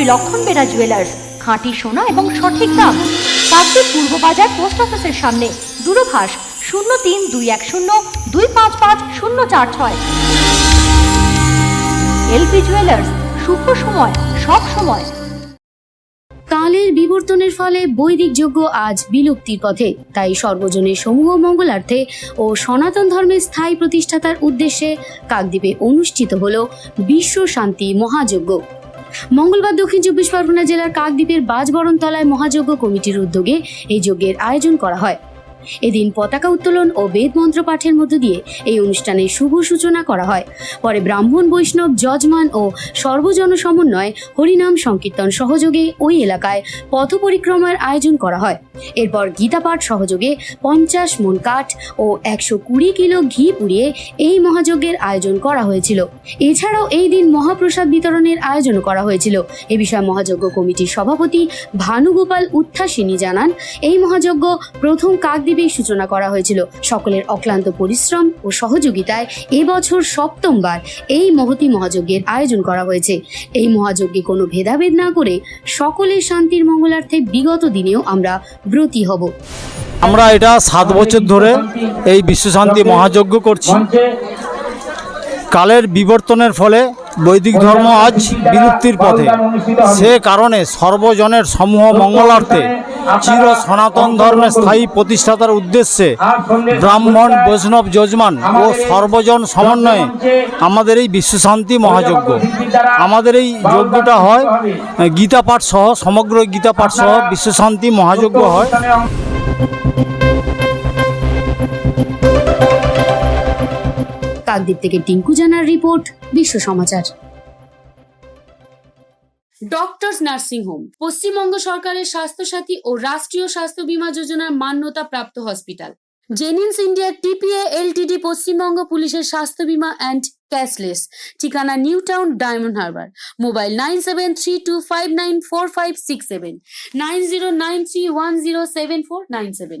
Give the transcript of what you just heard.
শ্রী লক্ষণ বেরা জুয়েলার্স খাঁটি সোনা এবং সঠিক দাম। কাকদ্বীপ পূর্ব বাজার পোস্ট অফিসের সামনে, দূরভাষ শূন্য তিন দুই এক শূন্য দুই পাঁচ পাঁচ শূন্য চার ছয়। এলপি জুয়েলার্স শুভ সময়, সব সময়। কালের বিবর্তনের ফলে বৈদিক যজ্ঞ আজ বিলুপ্তির পথে। তাই সর্বজনের সমূহ মঙ্গলার্থে ও সনাতন ধর্মের স্থায়ী প্রতিষ্ঠাতার উদ্দেশ্যে কাকদ্বীপে অনুষ্ঠিত হল বিশ্ব শান্তি মহাযজ্ঞ। মঙ্গলবার দক্ষিণ চব্বিশ পরগনা জেলার কাকদ্বীপের বাজবরণ তলায় মহাযজ্ঞ কমিটির উদ্যোগে এই যজ্ঞের আয়োজন করা হয়। এদিন পতাকা উত্তোলন ও বেদ মন্ত্র পাঠের মধ্য দিয়ে এই অনুষ্ঠানের শুভ সূচনা করা হয়। পরে ব্রাহ্মণ, বৈষ্ণব, যজমান ও সর্বজন সমন্বয়ে হরিনাম সংকীর্তন সহযোগে ওই এলাকায় পথ পরিক্রমার আয়োজন করা হয়। এরপর গীতাপাঠ সহযোগে পঞ্চাশ মন কাঠ ও একশো কুড়ি কিলো ঘি পুড়িয়ে এই মহাযজ্ঞের আয়োজন করা হয়েছিল। এছাড়াও এই দিন মহাপ্রসাদ বিতরণের আয়োজন করা হয়েছিল। এ বিষয়ে মহাযজ্ঞ কমিটির সভাপতি ভানুগোপাল উত্থাসিনী জানান, এই মহাযজ্ঞ প্রথম কাকদ্বীপেই সূচনা করা হয়েছিল। সকলের অক্লান্ত পরিশ্রম ও সহযোগিতায় এবছর সপ্তমবার এই মহতি মহাযজ্ঞের আয়োজন করা হয়েছে। এই মহাযজ্ঞে কোনো ভেদাভেদ না করে সকলের শান্তির মঙ্গলার্থে বিগত দিনেও আমরা ব্রতী হব। আমরা এটা সাত বছর ধরে এই বিশ্বশান্তি মহাযজ্ঞ করছি। কালের বিবর্তনের ফলে বৈদিক ধর্ম আজ বিলুপ্তির পথে। সে কারণে সর্বজনের সমূহ মঙ্গলার্থে চির সনাতন ধর্মের স্থায়ী প্রতিষ্ঠাতার উদ্দেশ্যে ব্রাহ্মণ, বৈষ্ণব, যজমান ও সর্বজন সমন্বয়ে আমাদের এই বিশ্বশান্তি মহাযজ্ঞ। আমাদের এই যজ্ঞটা হয় গীতা পাঠ সহ, সমগ্র গীতা পাঠ সহ বিশ্বশান্তি মহাযজ্ঞ হয়। কাকদ্বীপ থেকে টিঙ্কু জানার report, Biswa Samachar. Doctors nursing home, Paschimbanga সরকারের স্বাস্থ্যসাথী ও রাষ্ট্রীয় স্বাস্থ্য বীমা যোজনার মান্যতা প্রাপ্ত hospital. Genins India TPA LTD Paschimbanga পুলিশের স্বাস্থ্য বীমা অ্যান্ড ক্যাশলেস, ঠিকানা New Town Diamond Harbour, mobile nine seven three two five nine four five six seven, nine zero nine three one zero seven four nine seven.